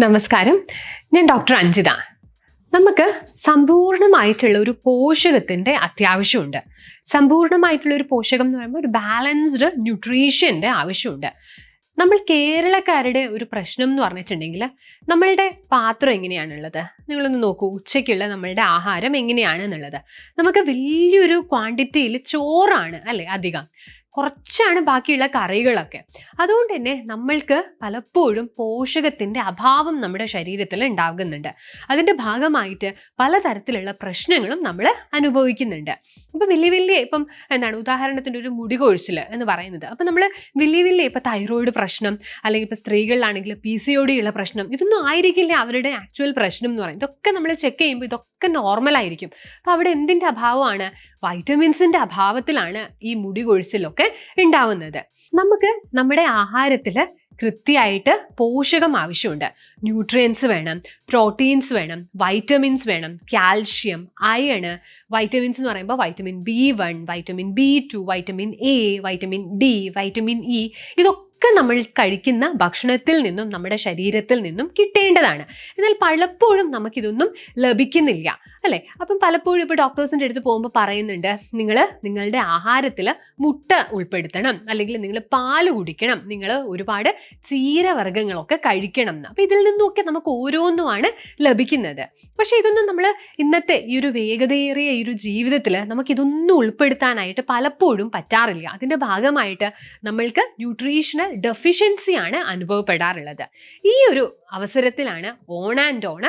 നമസ്കാരം. ഞാൻ ഡോക്ടർ അഞ്ജിത. നമുക്ക് സമ്പൂർണമായിട്ടുള്ള ഒരു പോഷകത്തിന്റെ അത്യാവശ്യമുണ്ട്. സമ്പൂർണമായിട്ടുള്ള ഒരു പോഷകം എന്ന് പറയുമ്പോൾ ഒരു ബാലൻസ്ഡ് ന്യൂട്രീഷ്യന്റെ ആവശ്യമുണ്ട്. നമ്മൾ കേരളക്കാരുടെ ഒരു പ്രശ്നം എന്ന് പറഞ്ഞിട്ടുണ്ടെങ്കിൽ നമ്മളുടെ പാത്രം എങ്ങനെയാണുള്ളത്? നിങ്ങളൊന്ന് നോക്കൂ. ഉച്ചയ്ക്കുള്ള നമ്മളുടെ ആഹാരം എങ്ങനെയാണ് എന്നുള്ളത്. നമുക്ക് വലിയൊരു ക്വാണ്ടിറ്റിയിൽ ചോറാണ് അല്ലേ അധികം. കുറച്ചാണ് ബാക്കിയുള്ള കറികളൊക്കെ. അതുകൊണ്ട് തന്നെ നമ്മൾക്ക് പലപ്പോഴും പോഷകത്തിന്റെ അഭാവം നമ്മുടെ ശരീരത്തിൽ ഉണ്ടാകുന്നുണ്ട്. അതിന്റെ ഭാഗമായിട്ട് പലതരത്തിലുള്ള പ്രശ്നങ്ങളും നമ്മൾ അനുഭവിക്കുന്നുണ്ട്. ഇപ്പം വലിയ വലിയ ഇപ്പം എന്താണ് ഉദാഹരണത്തിന്റെ ഒരു മുടി കൊഴിച്ചിൽ എന്ന് പറയുന്നത്. അപ്പം നമ്മൾ വലിയ വലിയ ഇപ്പം തൈറോയിഡ് പ്രശ്നം അല്ലെങ്കിൽ ഇപ്പം സ്ത്രീകളിലാണെങ്കിൽ പി സി ഒ പ്രശ്നം ഇതൊന്നും ആയിരിക്കില്ല അവരുടെ ആക്ച്വൽ പ്രശ്നം എന്ന് പറയുന്നത്. ഇതൊക്കെ നമ്മൾ ചെക്ക് ചെയ്യുമ്പോൾ ഇതൊക്കെ നോർമൽ ആയിരിക്കും. അപ്പോൾ അവിടെ എന്തിന്റെ അഭാവമാണ്? വൈറ്റമിൻസിന്റെ അഭാവത്തിലാണ് ഈ മുടി കൊഴിച്ചിലൊക്കെ ഉണ്ടാവുന്നത് നമുക്ക് നമ്മുടെ ആഹാരത്തിൽ കൃത്യമായിട്ട് പോഷകം ആവശ്യമുണ്ട്. ന്യൂട്രിയൻസ് വേണം പ്രോട്ടീൻസ് വേണം വൈറ്റമിൻസ് വേണം കാൽഷ്യം അയണ് വൈറ്റമിൻസ് എന്ന് പറയുമ്പോൾ vitamin B one vitamin B two vitamin A vitamin D vitamin E ഇതൊക്കെ നമ്മൾ കഴിക്കുന്ന ഭക്ഷണത്തിൽ നിന്നും നമ്മുടെ ശരീരത്തിൽ നിന്നും കിട്ടേണ്ടതാണ്. എന്നാൽ പലപ്പോഴും നമുക്കിതൊന്നും ലഭിക്കുന്നില്ല. അല്ലേ? അപ്പം പലപ്പോഴും ഇപ്പോൾ ഡോക്ടേഴ്സിന്റെ അടുത്ത് പോകുമ്പോൾ പറയുന്നുണ്ട് നിങ്ങൾ നിങ്ങളുടെ ആഹാരത്തിൽ മുട്ട ഉൾപ്പെടുത്തണം. അല്ലെങ്കിൽ നിങ്ങൾ പാൽ കുടിക്കണം. നിങ്ങൾ ഒരുപാട് ചീരവർഗങ്ങളൊക്കെ കഴിക്കണം എന്ന് അപ്പൊ ഇതിൽ നിന്നൊക്കെ നമുക്ക് ഓരോന്നുമാണ് ലഭിക്കുന്നത്. പക്ഷേ ഇതൊന്നും നമ്മൾ ഇന്നത്തെ ഈ ഒരു വേഗതയേറിയ ഈ ഒരു ജീവിതത്തിൽ നമുക്കിതൊന്നും ഉൾപ്പെടുത്താനായിട്ട് പലപ്പോഴും പറ്റാറില്ല. അതിന്റെ ഭാഗമായിട്ട് നമ്മൾക്ക് ന്യൂട്രീഷണൽ ഡെഫിഷ്യൻസിയാണ് അനുഭവപ്പെടാറുള്ളത്. ഈ ഒരു അവസരത്തിലാണ് on and on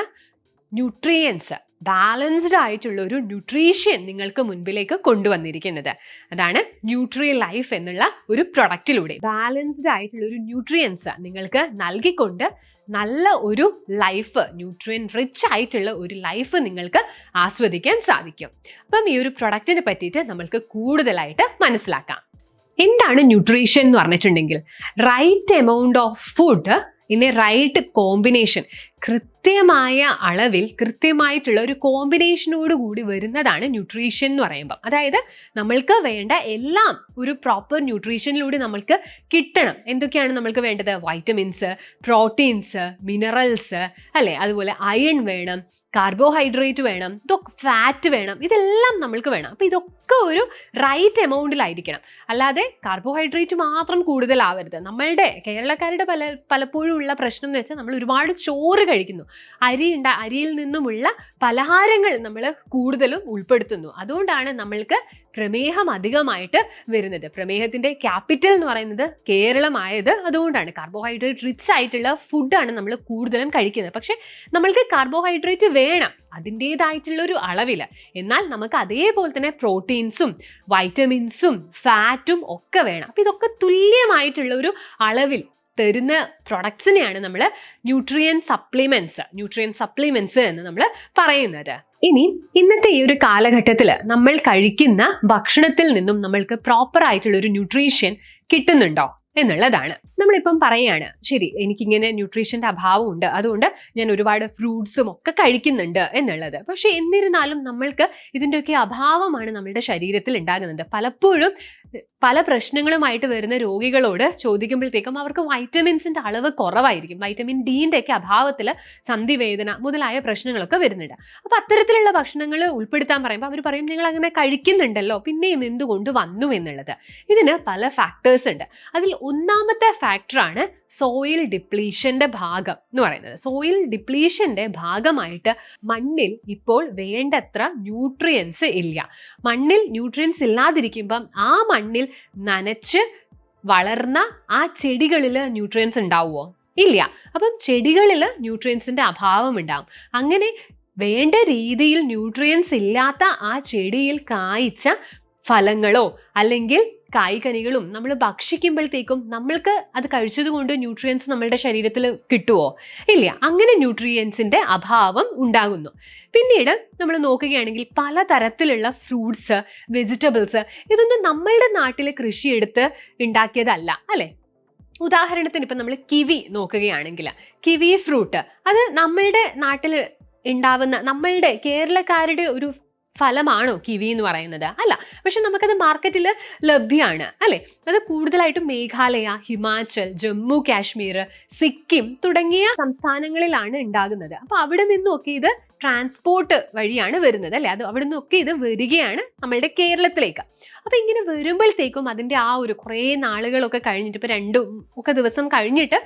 nutrients balanced ആയിട്ടുള്ള ഒരു ന്യൂട്രീഷ്യൻ നിങ്ങൾക്ക് മുൻപിലേക്ക് കൊണ്ടുവന്നിരിക്കുന്നത്. അതാണ് ന്യൂട്രി ലൈഫ് എന്നുള്ള ഒരു പ്രൊഡക്റ്റിലൂടെ ബാലൻസ്ഡ് ആയിട്ടുള്ള ഒരു ന്യൂട്രിയൻസ് നിങ്ങൾക്ക് നൽകിക്കൊണ്ട് നല്ല ഒരു ലൈഫ് ന്യൂട്രിയൻ റിച്ച് ആയിട്ടുള്ള ഒരു ലൈഫ് നിങ്ങൾക്ക് ആസ്വദിക്കാൻ സാധിക്കും. അപ്പം ഈ ഒരു പ്രൊഡക്റ്റിനെ പറ്റിയിട്ട് നമ്മൾക്ക് കൂടുതലായിട്ട് മനസ്സിലാക്കാം. എന്താണ് ന്യൂട്രീഷൻ എന്ന് പറഞ്ഞിട്ടുണ്ടെങ്കിൽ right amount of food a right combination കൃത്യമായ അളവിൽ കൃത്യമായിട്ടുള്ള ഒരു കോമ്പിനേഷനോട് കൂടി വരുന്നതാണ് ന്യൂട്രീഷൻ എന്ന് പറയുമ്പോൾ അതായത് നമ്മൾക്ക് വേണ്ട എല്ലാം ഒരു പ്രോപ്പർ ന്യൂട്രീഷനിലൂടെ നമ്മൾക്ക് കിട്ടണം. എന്തൊക്കെയാണ് നമ്മൾക്ക് വേണ്ടത്? വൈറ്റമിൻസ് പ്രോട്ടീൻസ് മിനറൽസ് അല്ലേ? അതുപോലെ അയൺ വേണം കാർബോഹൈഡ്രേറ്റ് വേണം ഇതൊക്കെ ഫാറ്റ് വേണം ഇതെല്ലാം നമ്മൾക്ക് വേണം. അപ്പോൾ ഇതൊക്കെ ഒരു റൈറ്റ് എമൗണ്ടിലായിരിക്കണം അല്ലാതെ കാർബോഹൈഡ്രേറ്റ് മാത്രം കൂടുതലാവരുത്. നമ്മളുടെ കേരളക്കാരുടെ പല പലപ്പോഴും ഉള്ള പ്രശ്നം എന്ന് വെച്ചാൽ നമ്മൾ ഒരുപാട് ചോറ് കഴിക്കുന്നു. അരി ഉണ്ട അരിയിൽ നിന്നുമുള്ള പലഹാരങ്ങൾ നമ്മൾ കൂടുതലും ഉൾപ്പെടുത്തുന്നു. അതുകൊണ്ടാണ് നമ്മൾക്ക് പ്രമേഹം അധികമായിട്ട് വരുന്നത്. പ്രമേഹത്തിന്റെ ക്യാപിറ്റൽ എന്ന് പറയുന്നത് കേരളമായത് അതുകൊണ്ടാണ്. കാർബോഹൈഡ്രേറ്റ് റിച്ച് ആയിട്ടുള്ള ഫുഡാണ് നമ്മൾ കൂടുതലും കഴിക്കുന്നത്. പക്ഷേ നമ്മൾക്ക് കാർബോഹൈഡ്രേറ്റ് വേണം. അതിന്റേതായിട്ടുള്ള ഒരു അളവിൽ എന്നാൽ നമുക്ക് അതേപോലെ തന്നെ പ്രോട്ടീൻസും വൈറ്റമിൻസും ഫാറ്റും ഒക്കെ വേണം. അപ്പം ഇതൊക്കെ തുല്യമായിട്ടുള്ള ഒരു അളവിൽ തരുന്ന പ്രൊഡക്ട്സിനെയാണ് നമ്മൾ ന്യൂട്രിയൻ സപ്ലിമെന്റ്സ് ന്യൂട്രിയൻ സപ്ലിമെന്റ്സ് എന്ന് നമ്മൾ പറയുന്നത്. ഇനി ഇന്നത്തെ ഈ ഒരു കാലഘട്ടത്തിൽ നമ്മൾ കഴിക്കുന്ന ഭക്ഷണത്തിൽ നിന്നും നമ്മൾക്ക് പ്രോപ്പർ ആയിട്ടുള്ള ഒരു ന്യൂട്രീഷൻ കിട്ടുന്നുണ്ടോ? എന്നുള്ളതാണ്. നമ്മളിപ്പം പറയാണ് ശരി എനിക്കിങ്ങനെ ന്യൂട്രീഷന്റെ അഭാവമുണ്ട്. അതുകൊണ്ട് ഞാൻ ഒരുപാട് ഫ്രൂട്ട്സും ഒക്കെ കഴിക്കുന്നുണ്ട് എന്നുള്ളത്. പക്ഷെ എന്നിരുന്നാലും നമ്മൾക്ക് ഇതിന്റെയൊക്കെ അഭാവമാണ് നമ്മളുടെ ശരീരത്തിൽ ഉണ്ടാകുന്നത്. പലപ്പോഴും പല പ്രശ്നങ്ങളുമായിട്ട് വരുന്ന രോഗികളോട് ചോദിക്കുമ്പോഴത്തേക്കും അവർക്ക് വൈറ്റമിൻസിന്റെ അളവ് കുറവായിരിക്കും. വൈറ്റമിൻ ഡീന്റെ ഒക്കെ അഭാവത്തിൽ സന്ധിവേദന മുതലായ പ്രശ്നങ്ങളൊക്കെ വരുന്നുണ്ട്. അപ്പോൾ അത്തരത്തിലുള്ള ഭക്ഷണങ്ങൾ ഉൾപ്പെടുത്താൻ പറയുമ്പോൾ അവർ പറയും നിങ്ങൾ അങ്ങനെ കഴിക്കുന്നുണ്ടല്ലോ. പിന്നെയും എന്തുകൊണ്ട് വന്നു? എന്നുള്ളത്. ഇതിന് പല ഫാക്ടേഴ്സ് ഉണ്ട്. അതിൽ ഒന്നാമത്തെ ഫാക്ടറാണ് സോയിൽ ഡിപ്ലീഷന്റെ ഭാഗം എന്ന് പറയുന്നത്. സോയിൽ ഡിപ്ലീഷന്റെ ഭാഗമായിട്ട് മണ്ണിൽ ഇപ്പോൾ വേണ്ടത്ര ന്യൂട്രിയൻസ് ഇല്ല. മണ്ണിൽ ന്യൂട്രിയൻസ് ഇല്ലാതിരിക്കുമ്പം ആ മണ്ണിൽ നനച്ച് വളർന്ന ആ ചെടികളിൽ ന്യൂട്രിയൻസ് ഉണ്ടാവുമോ ഇല്ല. അപ്പം ചെടികളിൽ ന്യൂട്രിയൻസിന്റെ അഭാവം ഉണ്ടാവും. അങ്ങനെ വേണ്ട രീതിയിൽ ന്യൂട്രിയൻസ് ഇല്ലാത്ത ആ ചെടിയിൽ കായ്ച്ച ഫലങ്ങളോ അല്ലെങ്കിൽ കായ്കനികളും നമ്മൾ ഭക്ഷിക്കുമ്പോഴത്തേക്കും നമ്മൾക്ക് അത് കഴിച്ചത് കൊണ്ട് ന്യൂട്രിയൻസ് നമ്മളുടെ ശരീരത്തിൽ കിട്ടുമോ ഇല്ല. അങ്ങനെ ന്യൂട്രിയൻസിന്റെ അഭാവം ഉണ്ടാകുന്നു. പിന്നീട് നമ്മൾ നോക്കുകയാണെങ്കിൽ പല തരത്തിലുള്ള ഫ്രൂട്ട്സ് വെജിറ്റബിൾസ് ഇതൊന്നും നമ്മളുടെ നാട്ടിലെ കൃഷിയെടുത്ത് ഉണ്ടാക്കിയതല്ല. അല്ലേ? ഉദാഹരണത്തിന് ഇപ്പം നമ്മൾ കിവി നോക്കുകയാണെങ്കിൽ കിവി ഫ്രൂട്ട് അത് നമ്മളുടെ നാട്ടിൽ ഉണ്ടാവുന്ന നമ്മളുടെ കേരളക്കാരുടെ ഒരു ഫലമാണോ കിവി എന്ന് പറയുന്നത്? അല്ല പക്ഷെ നമുക്കത് മാർക്കറ്റിൽ ലഭ്യമാണ് അല്ലെ? അത് കൂടുതലായിട്ടും മേഘാലയ ഹിമാചൽ ജമ്മു കാശ്മീർ സിക്കിം തുടങ്ങിയ സംസ്ഥാനങ്ങളിലാണ് ഉണ്ടാകുന്നത്. അപ്പൊ അവിടെ നിന്നൊക്കെ ഇത് ട്രാൻസ്പോർട്ട് വഴിയാണ് വരുന്നത് അല്ലേ? അത് അവിടെ നിന്നൊക്കെ ഇത് വരികയാണ് നമ്മളുടെ കേരളത്തിലേക്ക്. അപ്പൊ ഇങ്ങനെ വരുമ്പോഴത്തേക്കും അതിന്റെ ആ ഒരു കുറേ നാളുകളൊക്കെ കഴിഞ്ഞിട്ട് ഇപ്പൊ രണ്ടും ഒക്കെ ദിവസം കഴിഞ്ഞിട്ട്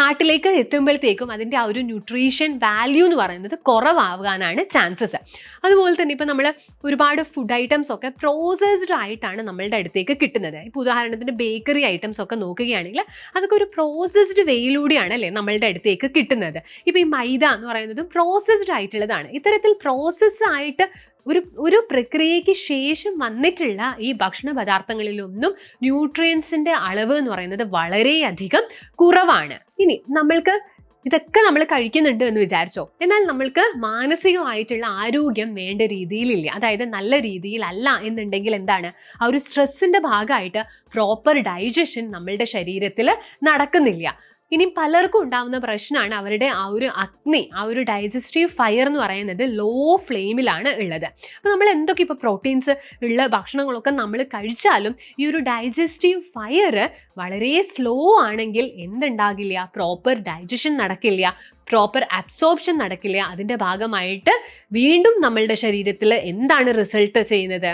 നാട്ടിലേക്ക് എത്തുമ്പോഴത്തേക്കും അതിന്റെ ആ ഒരു ന്യൂട്രീഷൻ വാല്യൂ എന്ന് പറയുന്നത് കുറവാകാനാണ് ചാൻസസ് അതുപോലെ തന്നെ ഇപ്പൊ നമ്മൾ ഒരുപാട് ഫുഡ് ഐറ്റംസ് ഒക്കെ പ്രോസസ്ഡ് ആയിട്ടാണ് നമ്മളുടെ അടുത്തേക്ക് കിട്ടുന്നത്. ഇപ്പൊ ഉദാഹരണത്തിന് ബേക്കറി ഐറ്റംസ് ഒക്കെ നോക്കുകയാണെങ്കിൽ അതൊക്കെ ഒരു പ്രോസസ്ഡ് വേയിലൂടെയാണ് അല്ലേ നമ്മളുടെ അടുത്തേക്ക് കിട്ടുന്നത്. ഇപ്പൊ ഈ മൈദ എന്ന് പറയുന്നതും പ്രോസസ്ഡ് ആയിട്ടുള്ളതാണ്. ഇത്തരത്തിൽ പ്രോസസ്സ് ആയിട്ട് ഒരു ഒരു പ്രക്രിയയ്ക്ക് ശേഷം വന്നിട്ടുള്ള ഈ ഭക്ഷണ പദാർത്ഥങ്ങളിലൊന്നും ന്യൂട്രിയൻസിന്റെ അളവ് എന്ന് പറയുന്നത് വളരെയധികം കുറവാണ്. ഇനി നമ്മൾക്ക് ഇതൊക്കെ നമ്മൾ കഴിക്കുന്നുണ്ട് എന്ന് വിചാരിച്ചോ? എന്നാൽ നമ്മൾക്ക് മാനസികമായിട്ടുള്ള ആരോഗ്യം വേണ്ട രീതിയിലില്ല. അതായത് നല്ല രീതിയിലല്ല എന്നുണ്ടെങ്കിൽ എന്താണ്? ആ ഒരു സ്ട്രെസ്സിന്റെ ഭാഗമായിട്ട് പ്രോപ്പർ ഡൈജഷൻ നമ്മളുടെ ശരീരത്തിൽ നടക്കുന്നില്ല. ഇനി പലർക്കും ഉണ്ടാകുന്ന പ്രശ്നമാണ് അവരുടെ ആ ഒരു അഗ്നി ആ ഒരു ഡൈജസ്റ്റീവ് ഫയർ എന്ന് പറയുന്നത് ലോ ഫ്ലെയിമിലാണ് ഉള്ളത്. അപ്പോൾ നമ്മൾ എന്തൊക്കെ ഇപ്പോൾ പ്രോട്ടീൻസ് ഉള്ള ഭക്ഷണങ്ങളൊക്കെ നമ്മൾ കഴിച്ചാലും ഈ ഒരു ഡൈജസ്റ്റീവ് ഫയർ വളരെ സ്ലോ ആണെങ്കിൽ എന്തുണ്ടാകില്ല? പ്രോപ്പർ ഡൈജഷൻ നടക്കില്ല പ്രോപ്പർ അബ്സോർപ്ഷൻ നടക്കില്ല. അതിന്റെ ഭാഗമായിട്ട് വീണ്ടും നമ്മളുടെ ശരീരത്തിൽ എന്താണ് റിസൾട്ട് ചെയ്യുന്നത്?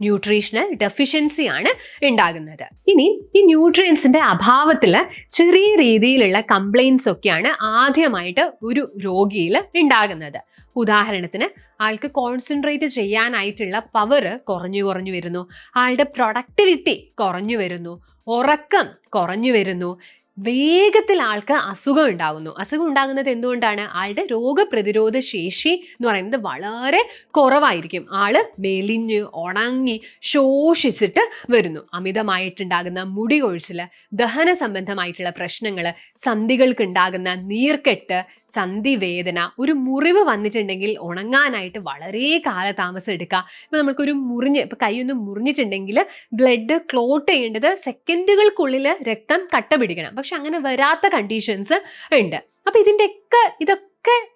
ന്യൂട്രീഷണൽ ഡെഫിഷ്യൻസി ആണ് ഉണ്ടാകുന്നത്. ഇനി ഈ ന്യൂട്രിയൻസിന്റെ അഭാവത്തിൽ ചെറിയ രീതിയിലുള്ള കംപ്ലൈൻസ് ഒക്കെയാണ് ആദ്യമായിട്ട് ഒരു രോഗിയിൽ ഉണ്ടാകുന്നത്. ഉദാഹരണത്തിന് ആൾക്ക് കോൺസെൻട്രേറ്റ് ചെയ്യാനായിട്ടുള്ള പവർ കുറഞ്ഞു കുറഞ്ഞു വരുന്നു. ആളുടെ പ്രൊഡക്ടിവിറ്റി കുറഞ്ഞു വരുന്നു. ഉറക്കം കുറഞ്ഞു വരുന്നു. വേഗത്തിൽ ആൾക്ക് അസുഖം ഉണ്ടാകുന്നു. അസുഖം ഉണ്ടാകുന്നത് എന്തുകൊണ്ടാണ്? ആളുടെ രോഗപ്രതിരോധ ശേഷി എന്ന് പറയുന്നത് വളരെ കുറവായിരിക്കും. ആൾ മെലിഞ്ഞ് ഉണങ്ങി ശോഷിച്ചിട്ട് വരുന്നു. അമിതമായിട്ടുണ്ടാകുന്ന മുടി കൊഴിച്ചിൽ ദഹന സംബന്ധമായിട്ടുള്ള പ്രശ്നങ്ങൾ സന്ധികൾക്ക് ഉണ്ടാകുന്ന നീർക്കെട്ട് സന്ധിവേദന ഒരു മുറിവ് വന്നിട്ടുണ്ടെങ്കിൽ ഉണങ്ങാനായിട്ട് വളരെ കാലതാമസം എടുക്കുക ഇപ്പം നമുക്കൊരു മുറിഞ്ഞ് ഇപ്പം കൈയൊന്ന് മുറിഞ്ഞിട്ടുണ്ടെങ്കിൽ ബ്ലഡ് ക്ലോട്ട് ചെയ്യേണ്ടത് സെക്കൻഡുകൾക്കുള്ളിൽ രക്തം കട്ട പിടിക്കണം പക്ഷെ അങ്ങനെ വരാത്ത കണ്ടീഷൻസ് ഉണ്ട്. അപ്പം ഇതിന്റെയൊക്കെ ഇതൊക്കെ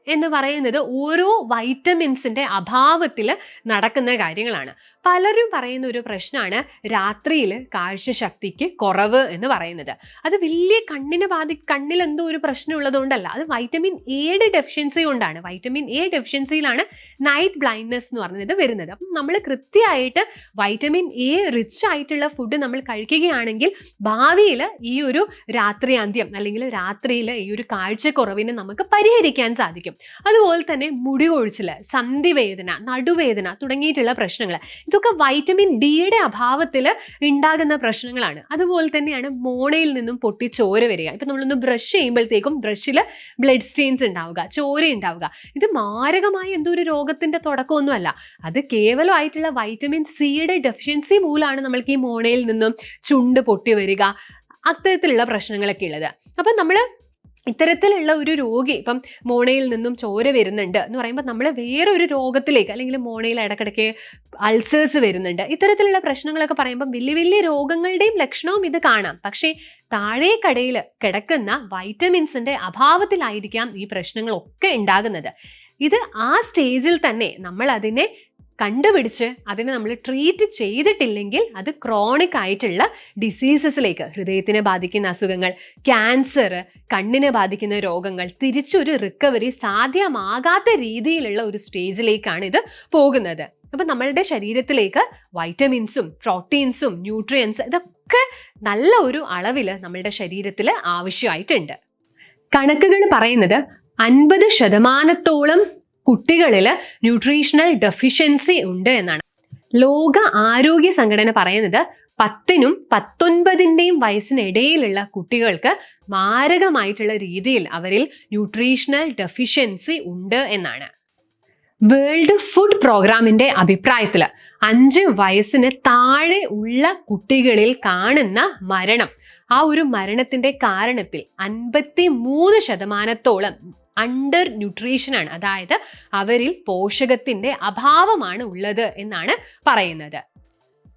എന്ന് പറയുന്നത് ഓരോ വൈറ്റമിൻസിന്റെ അഭാവത്തിൽ നടക്കുന്ന കാര്യങ്ങളാണ്. പലരും പറയുന്ന ഒരു പ്രശ്നമാണ് രാത്രിയിൽ കാഴ്ചശക്തിക്ക് കുറവ് എന്ന് പറയുന്നത്. അത് വലിയ കണ്ണിനെ ബാധി കണ്ണിൽ എന്തോ ഒരു പ്രശ്നം ഉള്ളതുകൊണ്ടല്ല. അത് വൈറ്റമിൻ എയുടെ ഡെഫിഷ്യൻസി കൊണ്ടാണ്. വൈറ്റമിൻ എ ഡെഫിഷ്യൻസിയിലാണ് നൈറ്റ് ബ്ലൈൻഡ്നെസ് എന്ന് പറയുന്നത് വരുന്നത്. അപ്പം നമ്മൾ കൃത്യമായിട്ട് വൈറ്റമിൻ എ റിച്ച് ആയിട്ടുള്ള ഫുഡ് നമ്മൾ കഴിക്കുകയാണെങ്കിൽ ഭാവിയിൽ ഈ ഒരു രാത്രി അന്ത്യം അല്ലെങ്കിൽ രാത്രിയിൽ ഈ ഒരു കാഴ്ചക്കുറവിനെ നമുക്ക് പരിഹരിക്കാൻ സാധിക്കും. അതുപോലെ തന്നെ മുടി കൊഴിച്ചിൽ സന്ധിവേദന നടുവേദന തുടങ്ങിയിട്ടുള്ള പ്രശ്നങ്ങൾ. ഇതൊക്കെ വൈറ്റമിൻ ഡിയുടെ അഭാവത്തിൽ ഉണ്ടാകുന്ന പ്രശ്നങ്ങളാണ്. അതുപോലെ തന്നെയാണ് മോണയിൽ നിന്നും പൊട്ടി ചോര വരിക. ഇപ്പം നമ്മളൊന്ന് ബ്രഷ് ചെയ്യുമ്പോഴത്തേക്കും ബ്രഷിൽ ബ്ലഡ് സ്റ്റെയിൻസ് ഉണ്ടാവുക ചോര ഉണ്ടാവുക. ഇത് മാരകമായ എന്തോ ഒരു രോഗത്തിന്റെ തുടക്കമൊന്നുമല്ല. അത് കേവലമായിട്ടുള്ള വൈറ്റമിൻ സിയുടെ ഡെഫിഷ്യൻസി മൂലമാണ് നമ്മൾക്ക് ഈ മോണയിൽ നിന്നും ചുണ്ട് പൊട്ടി വരിക അത്തരത്തിലുള്ള പ്രശ്നങ്ങളൊക്കെ ഉള്ളത്. അപ്പം നമ്മൾ ഇത്തരത്തിലുള്ള ഒരു രോഗി ഇപ്പം മോണയിൽ നിന്നും ചോര വരുന്നുണ്ട് എന്ന് പറയുമ്പോൾ നമ്മൾ വേറെ ഒരു രോഗത്തിലേക്ക് അല്ലെങ്കിൽ മോണയിൽ ഇടക്കിടയ്ക്ക് അൾസേഴ്സ് വരുന്നുണ്ട്. ഇത്തരത്തിലുള്ള പ്രശ്നങ്ങളൊക്കെ പറയുമ്പോൾ വലിയ വലിയ രോഗങ്ങളുടെയും ലക്ഷണവും ഇത് കാണാം. പക്ഷേ താഴേക്കടയിൽ കിടക്കുന്ന വൈറ്റമിൻസിന്റെ അഭാവത്തിലായിരിക്കാം ഈ പ്രശ്നങ്ങളൊക്കെ ഉണ്ടാകുന്നത്. ഇത് ആ സ്റ്റേജിൽ തന്നെ നമ്മൾ അതിനെ കണ്ടുപിടിച്ച് അതിനെ നമ്മൾ ട്രീറ്റ് ചെയ്തിട്ടില്ലെങ്കിൽ അത് ക്രോണിക് ആയിട്ടുള്ള ഡിസീസസിലേക്ക് ഹൃദയത്തിനെ ബാധിക്കുന്ന അസുഖങ്ങൾ ക്യാൻസർ കണ്ണിനെ ബാധിക്കുന്ന രോഗങ്ങൾ തിരിച്ചൊരു റിക്കവറി സാധ്യമാകാത്ത രീതിയിലുള്ള ഒരു സ്റ്റേജിലേക്കാണ് ഇത് പോകുന്നത്. അപ്പം നമ്മളുടെ ശരീരത്തിലേക്ക് വൈറ്റമിൻസും പ്രോട്ടീൻസും ന്യൂട്രിയൻസ് ഇതൊക്കെ നല്ല ഒരു അളവിൽ നമ്മളുടെ ശരീരത്തിൽ ആവശ്യമായിട്ടുണ്ട്. കണക്കുകൾ പറയുന്നത് അൻപത് ശതമാനത്തോളം കുട്ടികളിൽ ന്യൂട്രീഷണൽ ഡെഫിഷ്യൻസി ഉണ്ട് എന്നാണ്. ലോക ആരോഗ്യ സംഘടന പറയുന്നത് പത്തിനും പത്തൊൻപതിന്റെയും വയസ്സിനിടയിലുള്ള കുട്ടികൾക്ക് മാരകമായിട്ടുള്ള രീതിയിൽ അവരിൽ ന്യൂട്രീഷണൽ ഡെഫിഷ്യൻസി ഉണ്ട് എന്നാണ്. വേൾഡ് ഫുഡ് പ്രോഗ്രാമിന്റെ അഭിപ്രായത്തിൽ അഞ്ച് വയസ്സിന് താഴെ ഉള്ള കുട്ടികളിൽ കാണുന്ന മരണം ആ ഒരു മരണത്തിന്റെ കാരണത്തിൽ അൻപത്തി മൂന്ന് ശതമാനത്തോളം അണ്ടർ ന്യൂട്രീഷനാണ് അതായത് അവരിൽ പോഷകത്തിന്റെ അഭാവമാണ് ഉള്ളത് എന്നാണ് പറയുന്നത്.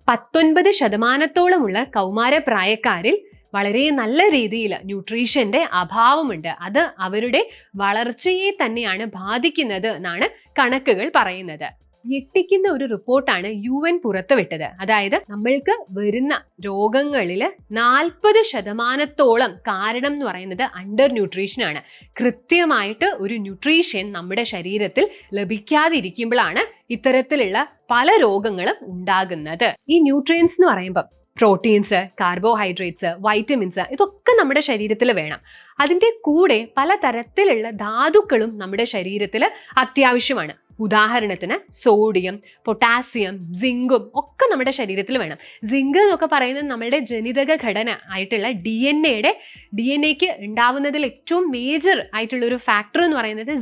പത്തൊൻപത് ശതമാനത്തോളമുള്ള കൗമാര പ്രായക്കാരിൽ വളരെ നല്ല രീതിയിൽ ന്യൂട്രീഷന്റെ അഭാവമുണ്ട്. അത് അവരുടെ വളർച്ചയെ തന്നെയാണ് ബാധിക്കുന്നത് എന്നാണ് കണക്കുകൾ പറയുന്നത്. ഞെട്ടിക്കുന്ന ഒരു റിപ്പോർട്ടാണ് യു എൻ പുറത്തുവിട്ടത് അതായത് നമ്മൾക്ക് വരുന്ന രോഗങ്ങളിൽ നാൽപ്പത് ശതമാനത്തോളം കാരണം എന്ന് പറയുന്നത് അണ്ടർ ന്യൂട്രീഷൻ ആണ്. കൃത്യമായിട്ട് ഒരു ന്യൂട്രീഷൻ നമ്മുടെ ശരീരത്തിൽ ലഭിക്കാതിരിക്കുമ്പോഴാണ് ഇത്തരത്തിലുള്ള പല രോഗങ്ങളും ഉണ്ടാകുന്നത്. ഈ ന്യൂട്രിയൻസ് എന്ന് പറയുമ്പോൾ പ്രോട്ടീൻസ് കാർബോഹൈഡ്രേറ്റ്സ് വൈറ്റമിൻസ് ഇതൊക്കെ നമ്മുടെ ശരീരത്തിൽ വേണം. അതിന്റെ കൂടെ പലതരത്തിലുള്ള ധാതുക്കളും നമ്മുടെ ശരീരത്തിൽ അത്യാവശ്യമാണ്. ഉദാഹരണത്തിന് സോഡിയം പൊട്ടാസ്യം സിങ്കും ഒക്കെ നമ്മുടെ ശരീരത്തിൽ വേണം. സിങ്ക് എന്നൊക്കെ പറയുന്നത് നമ്മുടെ ജനിതക ഘടന ആയിട്ടുള്ള ഡി എൻ എയുടെ ഡി എൻ എക്ക് ഉണ്ടാവുന്നതിൽ ഏറ്റവും മേജർ ആയിട്ടുള്ള ഒരു ഫാക്ടർ എന്ന് പറയുന്നത്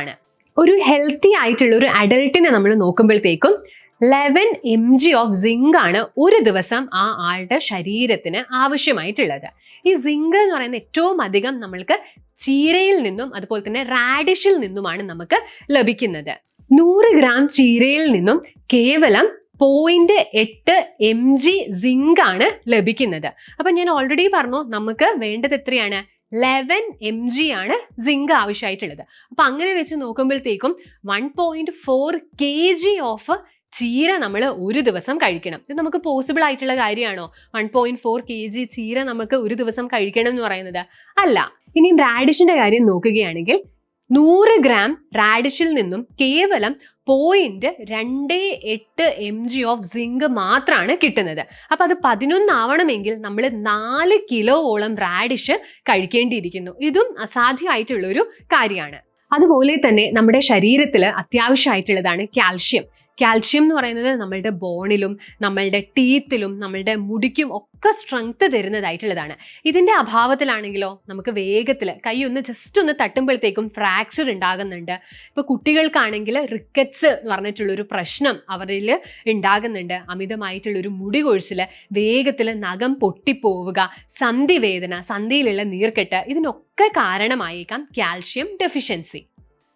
ആണ്. ഒരു ഹെൽത്തി ആയിട്ടുള്ള ഒരു അഡൾട്ടിനെ നമ്മൾ നോക്കുമ്പോഴത്തേക്കും eleven M G of zinc ആണ് ഒരു ദിവസം ആ ആളുടെ ശരീരത്തിന് ആവശ്യമായിട്ടുള്ളത്. ഈ സിങ്ക് എന്ന് പറയുന്ന ഏറ്റവും അധികം നമ്മൾക്ക് ചീരയിൽ നിന്നും അതുപോലെ തന്നെ റാഡിഷിൽ നിന്നുമാണ് നമുക്ക് ലഭിക്കുന്നത്. നൂറ് ഗ്രാം ചീരയിൽ നിന്നും കേവലം പോയിന്റ് എട്ട് എം ജി സിങ്ക് ആണ് ലഭിക്കുന്നത്. അപ്പൊ ഞാൻ ഓൾറെഡി പറഞ്ഞു നമുക്ക് വേണ്ടത് എത്രയാണ്? ലെവൻ എം ജി ആണ് സിങ്ക് ആവശ്യമായിട്ടുള്ളത്. അപ്പൊ അങ്ങനെ വെച്ച് നോക്കുമ്പോഴത്തേക്കും one point four K G of ചീര നമ്മൾ ഒരു ദിവസം കഴിക്കണം. ഇത് നമുക്ക് പോസിബിൾ ആയിട്ടുള്ള കാര്യമാണോ? One point four K G ചീര നമുക്ക് ഒരു ദിവസം കഴിക്കണം എന്ന് പറയുന്നത്? അല്ല. ഇനി റാഡിഷിന്റെ കാര്യം നോക്കുകയാണെങ്കിൽ നൂറ് ഗ്രാം റാഡിഷിൽ നിന്നും കേവലം പോയിന്റ് രണ്ട് എട്ട് എം ജി ഓഫ് സിങ്ക് മാത്രമാണ് കിട്ടുന്നത്. അപ്പം അത് പതിനൊന്നാവണമെങ്കിൽ നമ്മൾ നാല് കിലോയോളം റാഡിഷ് കഴിക്കേണ്ടിയിരിക്കുന്നു. ഇതും അസാധ്യമായിട്ടുള്ളൊരു കാര്യമാണ്. അതുപോലെ തന്നെ നമ്മുടെ ശരീരത്തിൽ അത്യാവശ്യമായിട്ടുള്ളതാണ് കാൽഷ്യം. കാൽഷ്യം എന്ന് പറയുന്നത് നമ്മളുടെ ബോണിലും നമ്മളുടെ ടീത്തിലും നമ്മളുടെ മുടിക്കും ഒക്കെ സ്ട്രെങ്ത് തരുന്നതായിട്ടുള്ളതാണ്. ഇതിന്റെ അഭാവത്തിലാണെങ്കിലോ നമുക്ക് വേഗത്തിൽ കൈ ഒന്ന് ജസ്റ്റ് ഒന്ന് തട്ടുമ്പോഴത്തേക്കും ഫ്രാക്ചർ ഉണ്ടാകുന്നുണ്ട്. ഇപ്പോൾ കുട്ടികൾക്കാണെങ്കിൽ റിക്കറ്റ്സ് എന്ന് പറഞ്ഞിട്ടുള്ളൊരു പ്രശ്നം അവരിൽ ഉണ്ടാകുന്നുണ്ട്. അമിതമായിട്ടുള്ളൊരു മുടി കൊഴിച്ചിൽ വേഗത്തിൽ നഖം പൊട്ടിപ്പോവുക സന്ധിവേദന സന്ധിയിലുള്ള നീർക്കെട്ട് ഇതിനൊക്കെ കാരണമായേക്കാം കാൽഷ്യം ഡെഫിഷ്യൻസി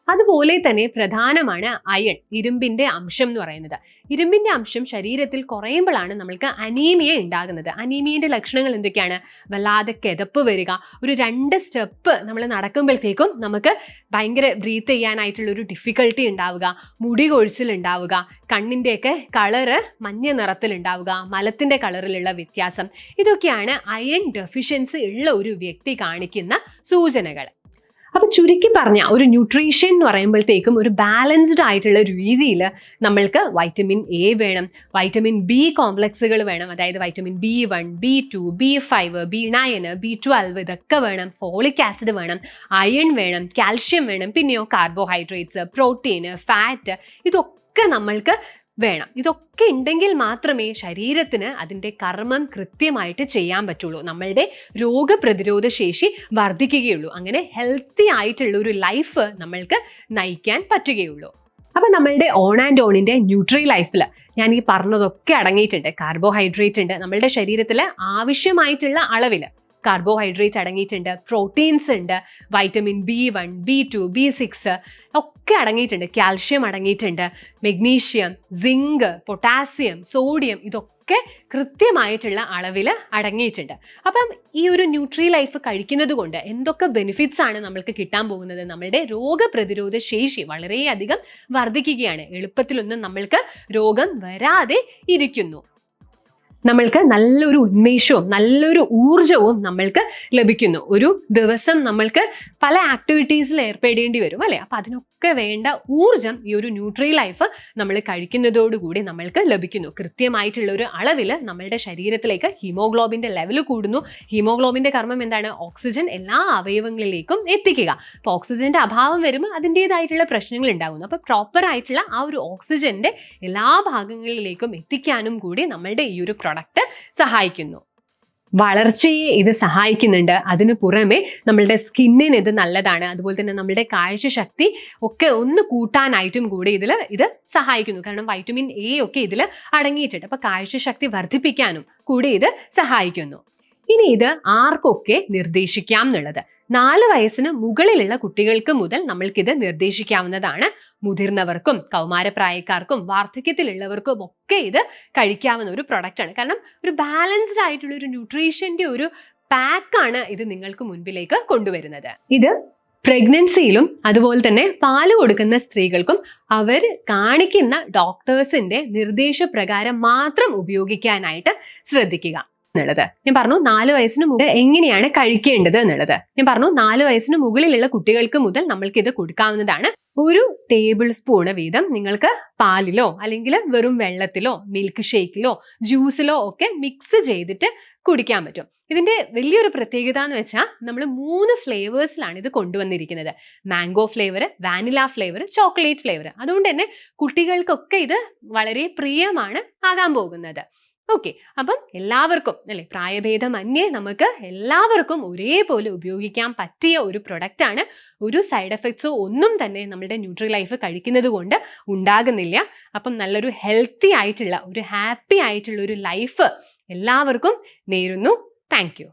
അതുപോലെ തന്നെ പ്രധാനമാണ് അയൺ ഇരുമ്പിന്റെ അംശം എന്ന് പറയുന്നത്. ഇരുമ്പിന്റെ അംശം ശരീരത്തിൽ കുറയുമ്പോഴാണ് നമ്മൾക്ക് അനീമിയ ഉണ്ടാകുന്നത്. അനീമിയന്റെ ലക്ഷണങ്ങൾ എന്തൊക്കെയാണ്? വല്ലാതെ കിതപ്പ് വരിക. ഒരു രണ്ട് സ്റ്റെപ്പ് നമ്മൾ നടക്കുമ്പോഴത്തേക്കും നമുക്ക് ഭയങ്കര ബ്രീത്ത് ചെയ്യാനായിട്ടുള്ള ഒരു ഡിഫിക്കൽട്ടി ഉണ്ടാവുക. മുടി കൊഴിച്ചിൽ ഉണ്ടാവുക. കണ്ണിന്റെയൊക്കെ കളറ് മഞ്ഞ നിറത്തിൽ ഉണ്ടാവുക. മലത്തിന്റെ കളറിലുള്ള വ്യത്യാസം. ഇതൊക്കെയാണ് അയൺ ഡെഫിഷ്യൻസി ഉള്ള ഒരു വ്യക്തി കാണിക്കുന്ന സൂചനകൾ. അപ്പൊ ചുരുക്കി പറഞ്ഞ ഒരു ന്യൂട്രീഷൻ എന്ന് പറയുമ്പോഴത്തേക്കും ഒരു ബാലൻസ്ഡ് ആയിട്ടുള്ള രീതിയിൽ നമ്മൾക്ക് വൈറ്റമിൻ എ വേണം വൈറ്റമിൻ ബി കോംപ്ലക്സുകൾ വേണം. അതായത് vitamin B one B two B five B nine B twelve ഇതൊക്കെ വേണം. ഫോളിക് ആസിഡ് വേണം അയൺ വേണം കാൽഷ്യം വേണം പിന്നെയോ കാർബോഹൈഡ്രേറ്റ്സ് പ്രോട്ടീൻ ഫാറ്റ് ഇതൊക്കെ നമ്മൾക്ക് വേണം. ഇതൊക്കെ ഉണ്ടെങ്കിൽ മാത്രമേ ശരീരത്തിന് അതിന്റെ കർമ്മം കൃത്യമായിട്ട് ചെയ്യാൻ പറ്റുള്ളൂ. നമ്മളുടെ രോഗപ്രതിരോധ ശേഷി വർദ്ധിക്കുകയുള്ളൂ. അങ്ങനെ ഹെൽത്തി ആയിട്ടുള്ള ഒരു ലൈഫ് നമ്മൾക്ക് നയിക്കാൻ പറ്റുകയുള്ളൂ. അപ്പം നമ്മളുടെ ഓൺ ആൻഡ് ഓണിന്റെ ന്യൂട്രി ലൈഫിൽ ഞാൻ ഈ പറഞ്ഞതൊക്കെ അടങ്ങിയിട്ടുണ്ട്. കാർബോഹൈഡ്രേറ്റ് ഉണ്ട്. നമ്മളുടെ ശരീരത്തിൽ ആവശ്യമായിട്ടുള്ള അളവിൽ കാർബോഹൈഡ്രേറ്റ് അടങ്ങിയിട്ടുണ്ട് പ്രോട്ടീൻസ് ഉണ്ട് vitamin B one B two B six ഒക്കെ അടങ്ങിയിട്ടുണ്ട് കാൽഷ്യം അടങ്ങിയിട്ടുണ്ട് മെഗ്നീഷ്യം സിങ്ക് പൊട്ടാസ്യം സോഡിയം ഇതൊക്കെ ഒക്കെ കൃത്യമായിട്ടുള്ള അളവിൽ അടങ്ങിയിട്ടുണ്ട്. അപ്പം ഈ ഒരു ന്യൂട്രി ലൈഫ് കഴിക്കുന്നത് കൊണ്ട് എന്തൊക്കെ ബെനിഫിറ്റ്സ് ആണ് നമ്മൾക്ക് കിട്ടാൻ പോകുന്നത്? നമ്മളുടെ രോഗപ്രതിരോധ ശേഷി വളരെയധികം വർദ്ധിക്കുകയാണ്. എളുപ്പത്തിലൊന്നും നമ്മൾക്ക് രോഗം വരാതെ ഇരിക്കുന്നു. നമ്മൾക്ക് നല്ലൊരു ഉന്മേഷവും നല്ലൊരു ഊർജവും നമ്മൾക്ക് ലഭിക്കുന്നു. ഒരു ദിവസം നമ്മൾക്ക് പല ആക്ടിവിറ്റീസിൽ ഏർപ്പെടേണ്ടി വരും അല്ലേ? അപ്പം അതിനൊക്കെ വേണ്ട ഊർജം ഈ ഒരു ന്യൂട്രി ലൈഫ് നമ്മൾ കഴിക്കുന്നതോടുകൂടി നമ്മൾക്ക് ലഭിക്കുന്നു. കൃത്യമായിട്ടുള്ള ഒരു അളവിൽ നമ്മളുടെ ശരീരത്തിലേക്ക് ഹീമോഗ്ലോബിന്റെ ലെവൽ കൂടുന്നു. ഹീമോഗ്ലോബിന്റെ കർമ്മം എന്താണ്? ഓക്സിജൻ എല്ലാ അവയവങ്ങളിലേക്കും എത്തിക്കുക. അപ്പോൾ ഓക്സിജന്റെ അഭാവം വരുമ്പോൾ അതിന്റേതായിട്ടുള്ള പ്രശ്നങ്ങൾ ഉണ്ടാകുന്നു. അപ്പോൾ പ്രോപ്പർ ആയിട്ടുള്ള ആ ഒരു ഓക്സിജന്റെ എല്ലാ ഭാഗങ്ങളിലേക്കും എത്തിക്കാനും കൂടി നമ്മളുടെ ഈ ഒരു പ്രൊഡക്റ്റ് സഹായിക്കുന്നു. വളർച്ചയെ ഇത് സഹായിക്കുന്നുണ്ട്. അതിനു പുറമെ നമ്മളുടെ സ്കിന്നിന് ഇത് നല്ലതാണ്. അതുപോലെ തന്നെ നമ്മളുടെ കാഴ്ചശക്തി ഒക്കെ ഒന്ന് കൂട്ടാനായിട്ടും കൂടി ഇതിൽ ഇത് സഹായിക്കുന്നു. കാരണം വൈറ്റമിൻ എ ഒക്കെ ഇതിൽ അടങ്ങിയിട്ടുണ്ട്. അപ്പൊ കാഴ്ചശക്തി വർദ്ധിപ്പിക്കാനും കൂടി ഇത് സഹായിക്കുന്നു. ഇനി ഇത് ആർക്കൊക്കെ നിർദ്ദേശിക്കാം എന്നുള്ളത്? നാല് വയസ്സിന് മുകളിലുള്ള കുട്ടികൾക്ക് മുതൽ നമ്മൾക്കിത് നിർദ്ദേശിക്കാവുന്നതാണ്. മുതിർന്നവർക്കും കൗമാരപ്രായക്കാർക്കും വാർദ്ധക്യത്തിലുള്ളവർക്കും ഒക്കെ ഇത് കഴിക്കാവുന്ന ഒരു പ്രൊഡക്റ്റാണ് കാരണം ഒരു ബാലൻസ്ഡ് ആയിട്ടുള്ള ഒരു ന്യൂട്രീഷന്റെ ഒരു പാക്കാണ് ഇത് നിങ്ങൾക്ക് മുൻപിലേക്ക് കൊണ്ടുവരുന്നത്. ഇത് പ്രഗ്നൻസിയിലും അതുപോലെ തന്നെ പാൽ കൊടുക്കുന്ന സ്ത്രീകൾക്കും അവർ കാണിക്കുന്ന ഡോക്ടേഴ്സിന്റെ നിർദ്ദേശപ്രകാരം മാത്രം ഉപയോഗിക്കാനായിട്ട് ശ്രദ്ധിക്കുക. എന്നുള്ളത്. ഞാൻ പറഞ്ഞു നാല് വയസ്സിന് മുകളിൽ എങ്ങനെയാണ് കഴിക്കേണ്ടത് എന്നുള്ളത്. ഞാൻ പറഞ്ഞു നാല് വയസ്സിന് മുകളിലുള്ള കുട്ടികൾക്ക് മുതൽ നമ്മൾക്ക് ഇത് കൊടുക്കാവുന്നതാണ്. ഒരു ടേബിൾ സ്പൂണ് വീതം നിങ്ങൾക്ക് പാലിലോ അല്ലെങ്കിൽ വെറും വെള്ളത്തിലോ മിൽക്ക് ഷേക്കിലോ ജ്യൂസിലോ ഒക്കെ മിക്സ് ചെയ്തിട്ട് കുടിക്കാൻ പറ്റും. ഇതിന്റെ വലിയൊരു പ്രത്യേകത എന്ന് വെച്ചാൽ നമ്മൾ മൂന്ന് ഫ്ലേവേഴ്സിലാണ് ഇത് കൊണ്ടുവന്നിരിക്കുന്നത്. Mango flavour vanilla flavour chocolate flavour അതുകൊണ്ട് തന്നെ കുട്ടികൾക്കൊക്കെ ഇത് വളരെ പ്രിയമാണ് ആകാൻ പോകുന്നത്. ഓക്കെ അപ്പം എല്ലാവർക്കും അല്ലെ? പ്രായഭേദമന്യേ നമുക്ക് എല്ലാവർക്കും ഒരേപോലെ ഉപയോഗിക്കാൻ പറ്റിയ ഒരു പ്രൊഡക്റ്റാണ് ഒരു സൈഡ് എഫക്ട്സോ ഒന്നും തന്നെ നമ്മുടെ ന്യൂട്രി ലൈഫ് കഴിക്കുന്നത് കൊണ്ട് ഉണ്ടാകുന്നില്ല. അപ്പം നല്ലൊരു ഹെൽത്തി ആയിട്ടുള്ള ഒരു ഹാപ്പി ആയിട്ടുള്ള ഒരു ലൈഫ് എല്ലാവർക്കും നേരുന്നു. താങ്ക്